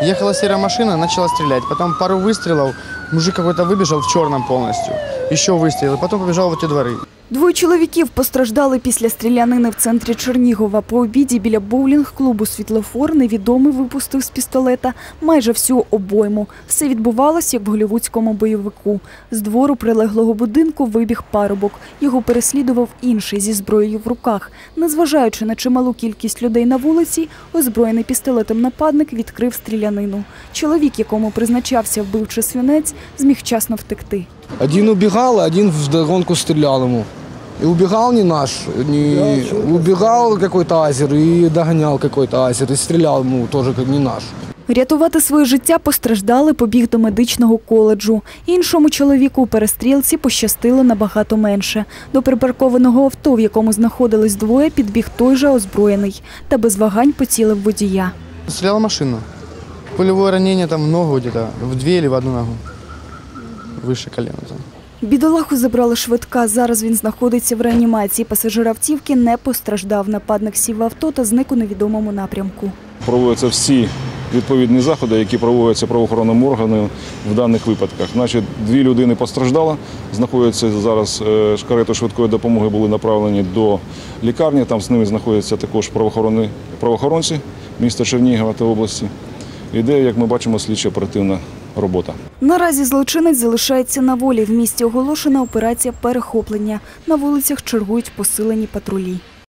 Ехала серая машина, начала стрелять. Потом пару выстрелов, мужик какой-то выбежал в черном полностью. Еще выстрелы, потом побежал в эти дворы. Двоє чоловіків постраждали після стрілянини в центрі Чернігова. По обіді біля боулінг-клубу «Світлофор» невідомий випустив з пістолета майже всю обойму. Все відбувалось, як в голівудському бойовику. З двору прилеглого будинку вибіг парубок. Його переслідував інший зі зброєю в руках. Незважаючи на чималу кількість людей на вулиці, озброєний пістолетом нападник відкрив стрілянину. Чоловік, якому призначався вбивчий свинець, зміг вчасно втекти. Один убегал, а один вдогонку стрелял ему. И убегал не наш, не убегал какой-то азер и догонял какой-то азер и стрелял ему тоже как не наш. Рятувати своє життя постраждали, побіг до медичного коледжу. Іншому чоловіку у перестрілці пощастило набагато менше. До припаркованого авто, в якому знаходились двоє, підбіг той же озброєний та без вагань поцілив водія. Стреляла машину. Пулевое ранение там в ногу где-то, в две или в одну ногу. Выше колена там. Бідолаху забрала швидка. Зараз він знаходиться в реанімації. Пасажир автівки не постраждав. Нападник сів в авто та зник у невідомому напрямку. проводяться всі відповідні заходи, які проводяться правоохоронними органами в даних випадках. Значить, дві людини постраждало, знаходяться зараз е, карети швидкої допомоги були направлені до лікарні. Там з ними знаходяться також правоохоронці міста Чернігова та області. Іде, як ми бачимо, слідчо оперативна робота. Наразі злочинець залишається на волі. В місті оголошена операція перехоплення. На вулицях чергують посилені патрулі.